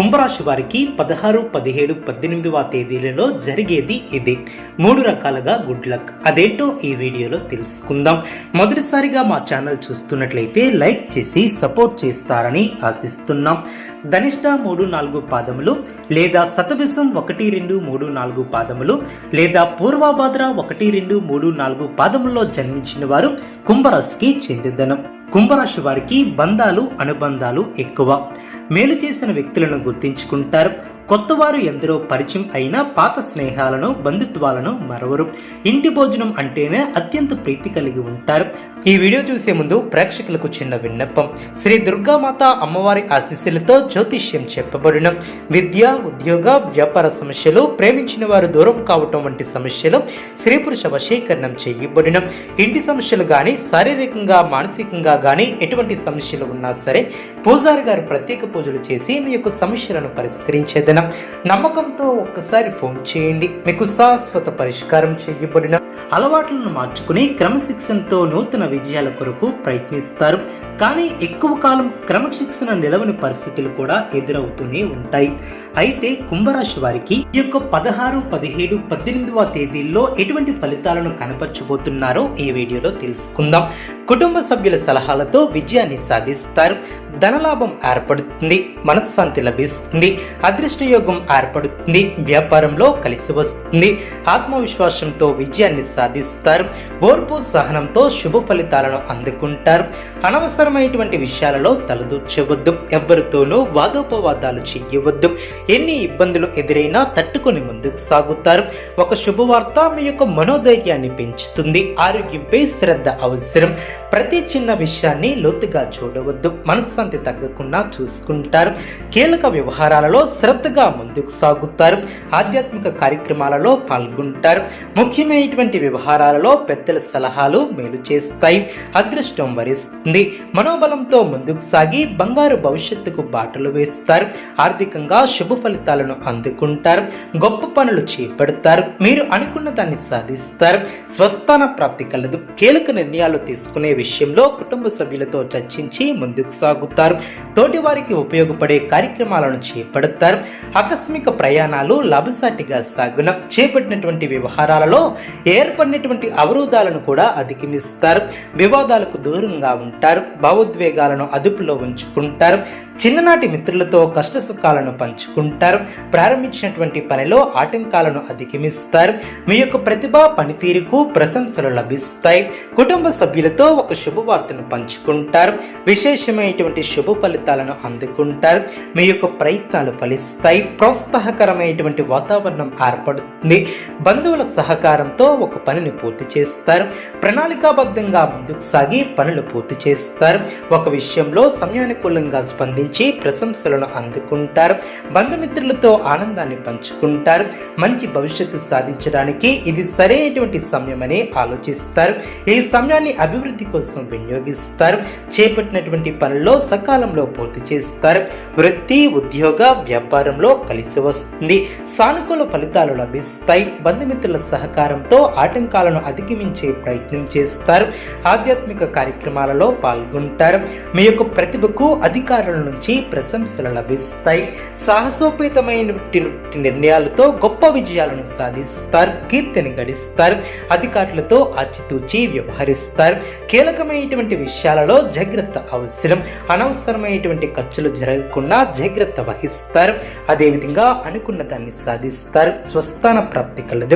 కుంభరాశి వారికి పదహారు పదిహేడు పద్దెనిమిదవ తేదీలలో జరిగేది ఇది. మూడు రకాలుగా గుడ్ లక్. అదేంటో ఈ వీడియోలో తెలుసుకుందాం. మొదటిసారిగా మా ఛానల్ చూస్తున్నట్లయితే లైక్ చేసి సపోర్ట్ చేస్తారని ఆశిస్తున్నాం. ధనిష్ట మూడు నాలుగు పాదములు లేదా శతవిసం ఒకటి రెండు మూడు నాలుగు పాదములు లేదా పూర్వభాద్ర ఒకటి రెండు మూడు నాలుగు పాదముల్లో జన్మించిన వారు కుంభరాశికి చెందిదనం కుంభరాశి వారికి బంధాలు అనుబంధాలు ఎక్కువ. మేలు చేసిన వ్యక్తులను గుర్తించుకుంటారు. కొత్తవారు ఎందరో పరిచయం అయిన పాత స్నేహాలను బంధుత్వాలను మరవరు. ఇంటి భోజనం అంటేనే అత్యంత ప్రీతి కలిగి ఉంటారు. ఈ వీడియో చూసే ముందు ప్రేక్షకులకు చిన్న విన్నపం. శ్రీ దుర్గామాత అమ్మవారి ఆశీస్సులతో జ్యోతిష్యం చెప్పబడిన విద్య ఉద్యోగ వ్యాపార సమస్యలు ప్రేమించిన వారు దూరం కావటం వంటి సమస్యలు స్త్రీ పురుష వశీకరణం చేయబడిన. ఇంటి సమస్యలు కానీ శారీరకంగా మానసికంగా కానీ ఎటువంటి సమస్యలు ఉన్నా సరే పూజారి గారు ప్రత్యేక పూజలు చేసి మీ యొక్క సమస్యలను పరిష్కరించేదన. నమ్మకంతో ఒక్కసారి ఫోన్ చేయండి. మీకు శాశ్వత పరిష్కారం చేయబడిన అలవాట్లను మార్చుకుని క్రమశిక్షణతో నూతన విజయాల కొరకు ప్రయత్నిస్తారు. కానీ ఎక్కువ కాలం క్రమశిక్షణ నిలవని పరిస్థితులు కూడా ఎదురవుతూనే ఉంటాయి. అయితే కుంభరాశి వారికి ఈ యొక్క పదహారు పదిహేడు పద్దెనిమిదవ తేదీల్లో ఎటువంటి ఫలితాలను కనపరచబోతున్నారో ఈ వీడియోలో తెలుసుకుందాం. కుటుంబ సభ్యుల సలహాలతో విజయాన్ని సాధిస్తారు. ధనలాభం ఏర్పడుతుంది. మనశ్శాంతి లభిస్తుంది. అదృష్ట యోగం ఏర్పడుతుంది వ్యాపారంలో కలిసి వస్తుంది. ఆత్మవిశ్వాసంతో విజయాన్ని సాధిస్తారు. ఓర్పు సహనంతో శుభ ఫలితాలను అందుకుంటారు. అనవసరమైనటువంటి విషయాలలో తలదూర్చవద్దు. ఎవరితోనూ వాదోపవాదాలు చెయ్యవద్దు ఎన్ని ఇబ్బందులు ఎదురైనా తట్టుకొని ముందుకు సాగుతారు. ఒక శుభవార్త మీ యొక్క మనోధైర్యాన్ని పెంచుతుంది. ఆరోగ్యంపై శ్రద్ధ అవసరం. ప్రతి చిన్న విషయాన్ని లోతుగా చూడవద్దు. మనశ్శాంతి తగ్గకుండా చూసుకుంటారు. కీలక వ్యవహారాలలో శ్రద్ధ శ్రద్ధగా ముందుకు సాగుతారు. ఆధ్యాత్మిక కార్యక్రమాలలో పాల్గొంటారు. ముఖ్యమైనటువంటి వ్యవహారాలలో పెద్దల సలహాలు మేలు చేస్తాయి. అదృష్టం వరిస్తుంది. మనోబలంతో ముందుకు సాగి బంగారు భవిష్యత్తుకు బాటలు వేస్తారు. ఆర్థికంగా శుభ ఫలితాలను అందుకుంటారు. గొప్ప పనులు చేపడతారు. మీరు అనుకున్న దాన్ని సాధిస్తారు. స్వస్థాన ప్రాప్తి కలదు. కీలక నిర్ణయాలు తీసుకునే విషయంలో కుటుంబ సభ్యులతో చర్చించి ముందుకు సాగుతారు. తోటివారికి ఉపయోగపడే కార్యక్రమాలను చేపడతారు. ఆకస్మిక ప్రయాణాలు లాభసాటిగా సాగున చేపట్టినటువంటి వ్యవహారాలలో ఏర్పడినటువంటి అవరోధాలను కూడా అధిగమిస్తారు. వివాదాలకు దూరంగా ఉంటారు. భావోద్వేగాలను అదుపులో ఉంచుకుంటారు. చిన్ననాటి మిత్రులతో కష్ట సుఖాలను పంచుకుంటారు. ప్రారంభించినటువంటి పనిలో ఆటంకాలను అధిగమిస్తారు. మీ యొక్క ప్రతిభ పనితీరుకు ప్రశంసలు లభిస్తాయి. కుటుంబ సభ్యులతో ఒక శుభవార్తను పంచుకుంటారు. విశేషమైనటువంటి శుభ ఫలితాలను అందుకుంటారు. మీ యొక్క ప్రయత్నాలు ఫలిస్తాయి. ప్రోత్సాహకరమైనటువంటి వాతావరణం ఏర్పడుతుంది. బంధువుల సహకారంతో ఒక పనిని పూర్తి చేస్తారు. ప్రణాళికాబద్ధంగా ముందుకు సాగి పనులు పూర్తి చేస్తారు. ఒక విషయంలో సమయానుకూలంగా స్పందించి ప్రశంసలను అందుకుంటారు. బంధుమిత్రులతో ఆనందాన్ని పంచుకుంటారు. మంచి భవిష్యత్తు సాధించడానికి ఇది సరైనటువంటి సమయమని ఆలోచిస్తారు. ఈ సమయాన్ని అభివృద్ధి కోసం వినియోగిస్తారు. చేపట్టినటువంటి పనుల్లో సకాలంలో పూర్తి చేస్తారు. వృత్తి ఉద్యోగ వ్యాపారంలో కలిసి వస్తుంది. సానుకూల ఫలితాలు లభిస్తాయి. బంధుమిత్రుల సహకారంతో ఆటంకాలను అధిగమించే ప్రయత్నం చేస్తారు. ఆధ్యాత్మిక కార్యక్రమాలలో పాల్గొంటారు. మీ యొక్క ప్రతిభకు అధికారులను నుంచి ప్రశంసలు లభిస్తాయి. సాహసోపేతమైన నిర్ణయాలతో గొప్ప విజయాలను సాధిస్తారు. కీర్తిని గడిస్తారు. అధికారులతో ఆచితూచి వ్యవహరిస్తారు. కీలకమైనటువంటి విషయాలలో జాగ్రత్త అవసరం. అనవసరమైనటువంటి ఖర్చులు జరగకుండా జాగ్రత్త వహిస్తారు. అదేవిధంగా అనుకున్న దాన్ని సాధిస్తారు. స్వస్థాన ప్రాప్తి కలదు.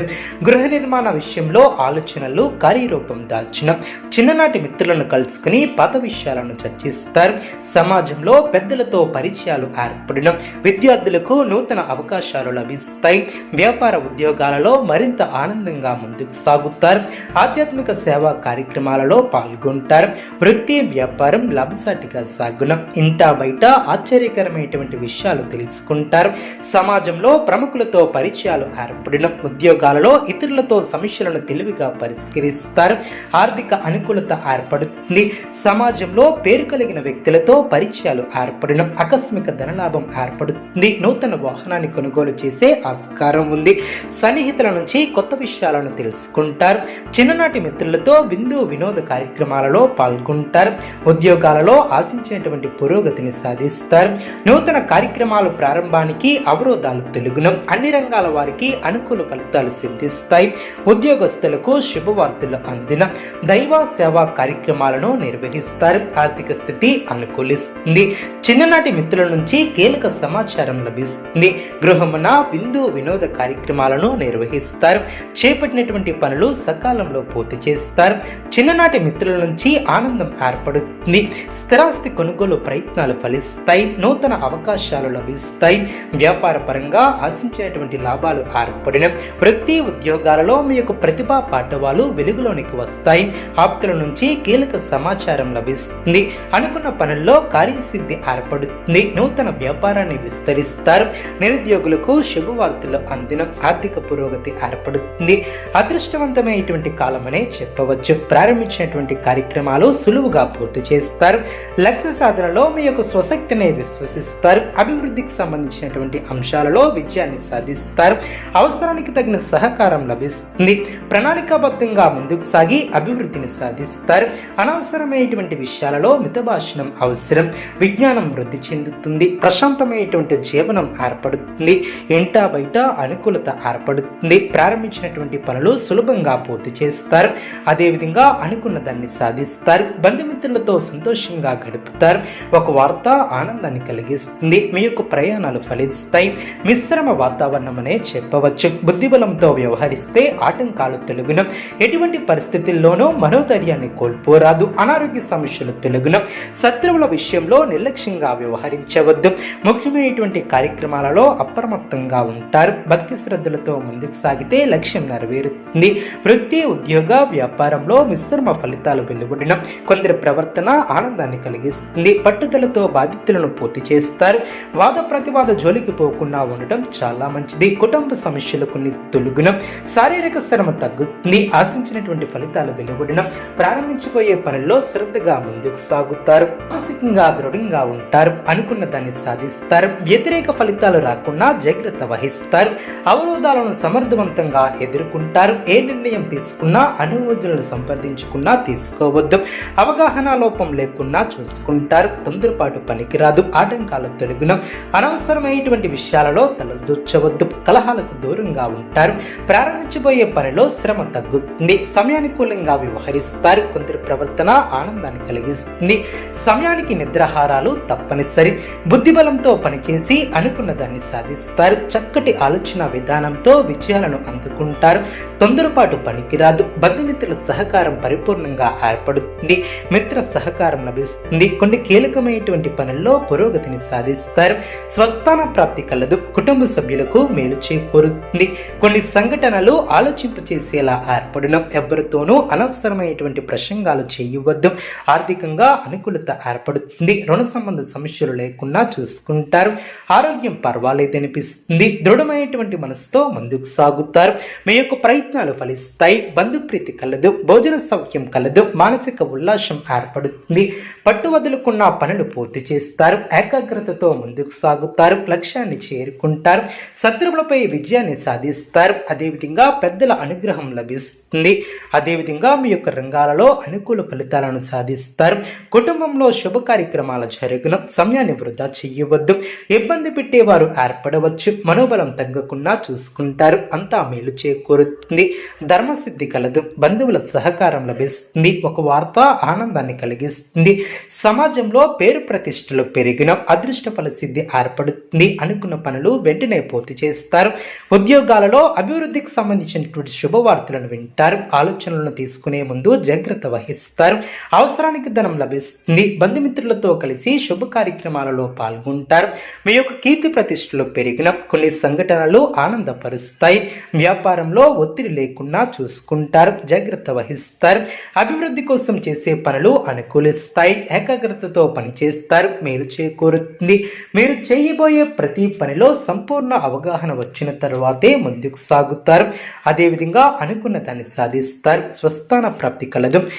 గృహ నిర్మాణ విషయంలో ఆలోచనలు కార్యరూపం దాల్చిన చిన్ననాటి మిత్రులను కలుసుకుని పాత విషయాలను చర్చిస్తారు. సమాజంలో పెద్దలతో పరిచయాలు ఏర్పడిన విద్యార్థులకు నూతన అవకాశాలు లభిస్తాయి. వ్యాపార ఉద్యోగాలలో మరింత ఆనందంగా ముందుకు సాగుతారు. ఆధ్యాత్మిక సేవా కార్యక్రమాలలో పాల్గొంటారు. వృత్తి వ్యాపారం లాభసాటిగా సాగున. ఇంటా బయట ఆశ్చర్యకరమైనటువంటి విషయాలు తెలుసుకుంటారు. సమాజంలో ప్రముఖులతో పరిచయాలు ఏర్పడిన. ఉద్యోగాలలో ఇతరులతో సమస్యలను తెలివిగా పరిష్కరిస్తారు. ఆర్థిక అనుకూలత ఏర్పడుతుంది. సమాజంలో పేరు కలిగిన వ్యక్తులతో పరిచయాలు ఏర్పడు ఏర్పడిన ఆకస్మిక ధనలాభం ఏర్పడుతుంది. నూతన వాహనాన్ని కొనుగోలు చేసే ఆస్కారం ఉంది. సన్నిహితుల నుంచి కొత్త విషయాలను తెలుసుకుంటారు. చిన్ననాటి మిత్రులతో విందు వినోద కార్యక్రమాలలో పాల్గొంటారు. ఉద్యోగాలలో ఆశించినటువంటి పురోగతిని సాధిస్తారు. నూతన కార్యక్రమాల ప్రారంభానికి అవరోధాలు తెలుగును. అన్ని రంగాల వారికి అనుకూల ఫలితాలు సిద్ధిస్తాయి. ఉద్యోగస్తులకు శుభవార్తలు అందిన దైవ సేవా కార్యక్రమాలను నిర్వహిస్తారు. ఆర్థిక స్థితి అనుకూలిస్తుంది. చిన్ననాటి మిత్రుల నుంచి కీలక సమాచారం లభిస్తుంది. గృహమున విందు వినోద కార్యక్రమాలను నిర్వహిస్తారు. చేపట్టినటువంటి పనులు సకాలంలో పూర్తి చేస్తారు. చిన్ననాటి మిత్రుల నుంచి ఆనందం ఏర్పడుతుంది. స్థిరాస్తి కొనుగోలు ప్రయత్నాలు ఫలిస్తాయి. నూతన అవకాశాలు లభిస్తాయి. వ్యాపార పరంగా ఆశించినటువంటి లాభాలు ఏర్పడిన వృత్తి ఉద్యోగాలలో మీ యొక్క ప్రతిభా పాఠవాలు వెలుగులోనికి వస్తాయి. ఆప్తుల నుంచి కీలక సమాచారం లభిస్తుంది. అనుకున్న పనుల్లో కార్యసిద్ధి ఏర్పడుతుంది. నూతన వ్యాపారాన్ని విస్తరిస్తారు. నిరుద్యోగులకు శుభవార్తలు అందిన ఆర్థిక పురోగతి ఏర్పడుతుంది. అదృష్టవంతమైనటువంటి కాలమనే చెప్పవచ్చు. ప్రారంభించినటువంటి కార్యక్రమాలు సులువుగా పూర్తి చేస్తారు. లక్ష్య సాధనలో మీ యొక్క స్వశక్తిని విశ్వసిస్తారు. అభివృద్ధికి సంబంధించినటువంటి అంశాలలో విజయాన్ని సాధిస్తారు. అవసరానికి తగిన సహకారం లభిస్తుంది. ప్రణాళికాబద్ధంగా ముందుకు సాగి అభివృద్ధిని సాధిస్తారు. అనవసరమైనటువంటి విషయాలలో మితభాషణం అవసరం. విజ్ఞానం వృద్ధి చెందుతుంది. ప్రశాంతమైనటువంటి జీవనం ఏర్పడుతుంది. ఇంటా బయట అనుకూలత ఏర్పడుతుంది. ప్రారంభించినటువంటి పనులు సులభంగా పూర్తి చేస్తారు. అదేవిధంగా అనుకున్న దాన్ని సాధిస్తారు. బంధుమిత్రులతో సంతోషంగా గడుపుతారు. ఒక వార్త ఆనందాన్ని కలిగిస్తుంది. మీ యొక్క ప్రయాణాలు ఫలిస్తాయి. మిశ్రమ వాతావరణం అనే చెప్పవచ్చు. బుద్ధిబలంతో వ్యవహరిస్తే ఆటంకాలు తెలుగును. ఎటువంటి పరిస్థితుల్లోనూ మనోధైర్యాన్ని కోల్పోరాదు. అనారోగ్య సమస్యలు తెలుగును. శత్రువుల విషయంలో నిర్లక్ష్యం నిర్లక్ష్యంగా వ్యవహరించవద్దు. ముఖ్యమైనటువంటి కార్యక్రమాలలో అప్రమత్తంగా ఉంటారు. భక్తి శ్రద్ధలతో ముందుకు సాగితే లక్ష్యం నెరవేరుతుంది. వృత్తి ఉద్యోగ వ్యాపారంలో మిశ్రమ ఫలితాలు వెలువడిన కొందరి ప్రవర్తన ఆనందాన్ని కలిగిస్తుంది. పట్టుదలతో బాధ్యతలను పూర్తి చేస్తారు. వాద ప్రతివాద జోలికి పోకుండా ఉండటం చాలా మంచిది. కుటుంబ సమస్యలు కొన్ని తొలుగున. శారీరక శ్రమ తగ్గుతుంది. ఆశించినటువంటి ఫలితాలు వెలువడిన ప్రారంభించబోయే పనుల్లో శ్రద్ధగా ముందుకు సాగుతారు. మానసికంగా దృఢంగా ఉంటారు అనుకున్న దాన్ని సాధిస్తారు వ్యతిరేక ఫలితాలు రాకుండా జాగ్రత్త వహిస్తారు అవరోధాలను సమర్థవంతంగా ఎదుర్కొంటారు ఏ నిర్ణయం తీసుకున్నా అనుమోదనలు సంప్రదించుకున్నా తీసుకోవద్దు అవగాహన లోపం లేకుండా చూసుకుంటారు తొందరపాటు పనికిరాదు ఆటంకాల తొలగిన అనవసరమైనటువంటి విషయాలలో తలదూర్చవద్దు కలహాలకు దూరంగా ఉంటారు ప్రారంభించబోయే పనిలో శ్రమ తగ్గుతుంది సమయానుకూలంగా వ్యవహరిస్తారు కొందరి ప్రవర్తన ఆనందాన్ని కలిగిస్తుంది సమయానికి నిద్రాహారాలు తప్పనిసరి బుద్ధిబలంతో పనిచేసి అనుకున్న దాన్ని సాధిస్తారు. చక్కటి ఆలోచన విధానంతో విజయాలను అందుకుంటారు. తొందరపాటు పనికిరాదు. బంధుమిత్రుల సహకారం పరిపూర్ణంగా ఏర్పడుతుంది. మిత్ర సహకారం లభిస్తుంది. కొన్ని కీలకమైనటువంటి పనుల్లో పురోగతిని సాధిస్తారు. స్వస్థాన ప్రాప్తి కలదు. కుటుంబ సభ్యులకు మేలు చేకూరుతుంది. కొన్ని సంఘటనలు ఆలోచింప చేసేలా ఏర్పడడం ఎవరితోనూ అనవసరమైనటువంటి ప్రసంగాలు చేయవద్దు. ఆర్థికంగా అనుకూలత ఏర్పడుతుంది. రుణ సంబంధ సమస్యలు లేకుండా చూసుకుంటారు. ఆరోగ్యం పర్వాలేదనిపిస్తుంది దృఢమైనటువంటి మనసుతో ముందుకు సాగుతారు. మీ యొక్క ప్రయత్నాలు ఫలిస్తాయి. బంధుప్రీతి కలదు. భోజన సౌఖ్యం కలదు. మానసిక ఉల్లాసం ఏర్పడుతుంది. పట్టు వదులుకున్న పనులు పూర్తి చేస్తారు. ఏకాగ్రతతో ముందుకు సాగుతారు. లక్ష్యాన్ని చేరుకుంటారు. శత్రువులపై విజయాన్ని సాధిస్తారు. అదేవిధంగా పెద్దల అనుగ్రహం లభిస్తుంది. అదేవిధంగా మీ యొక్క రంగాలలో అనుకూల ఫలితాలను సాధిస్తారు. కుటుంబంలో శుభ కార్యక్రమాలు జరుగును సమయాన్ని వృధా చెయ్యవద్దు ఇబ్బంది పెట్టేవారు ఏర్పడవచ్చు. మనోబలం తగ్గకుండా చూసుకుంటారు. అంతా మేలు చేకూరుతుంది. ధర్మసిద్ధి కలదు. బంధువుల సహకారం లభిస్తుంది. ఒక వార్త ఆనందాన్ని కలిగిస్తుంది. సమాజంలో పేరు ప్రతిష్టలు పెరిగిన అదృష్ట ఫల సిద్ధి ఏర్పడుతుంది. అనుకున్న పనులు వెంటనే పూర్తి చేస్తారు. ఉద్యోగాలలో అభివృద్ధికి సంబంధించినటువంటి శుభవార్తలను వింటారు. ఆలోచనలను తీసుకునే ముందు జాగ్రత్త వహిస్తారు. అవసరానికి ధనం లభిస్తుంది. బంధుమిత్రులతో కలిసి శుభ కార్యక్రమాలలో పాల్గొంటారు. మీ యొక్క కీర్తి ప్రతిష్టలు పెరిగిన. కొన్ని సంఘటనలు ఆనందపరుస్తాయి. వ్యాపారంలో ఒత్తిడి లేకుండా చూసుకుంటారు. జాగ్రత్త వహిస్తారు. అభివృద్ధి కోసం చేసే పనులు అనుకూలిస్తాయి. ఏకాగ్రతతో పనిచేస్తారు. మీరు చేకూరుతుంది. మీరు చేయబోయే ప్రతి పనిలో సంపూర్ణ అవగాహన వచ్చిన తర్వాతే ముందుకు సాగుతారు. అదేవిధంగా అనుకున్న దాన్ని సాధిస్తారు. స్వస్థాన ప్రాప్తి కలదు.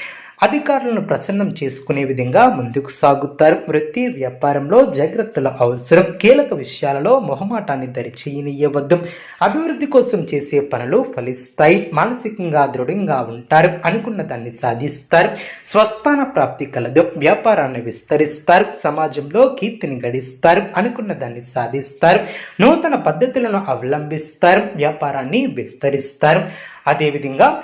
అధికారులను ప్రసన్నం చేసుకునే విధంగా ముందుకు సాగుతారు. వృత్తి వ్యాపారంలో జాగ్రత్తలు అవసరం. కీలక విషయాలలో మొహమాటాన్ని దరిచేయనియవద్దు అభివృద్ధి కోసం చేసే పనులు ఫలిస్తాయి. మానసికంగా దృఢంగా ఉంటారు. అనుకున్న దాన్ని సాధిస్తారు. స్వస్థాన ప్రాప్తి కలదు. వ్యాపారాన్ని విస్తరిస్తారు. సమాజంలో కీర్తిని గడిస్తారు. అనుకున్న దాన్ని సాధిస్తారు. నూతన పద్ధతులను అవలంబిస్తారు. వ్యాపారాన్ని విస్తరిస్తారు. అదేవిధంగా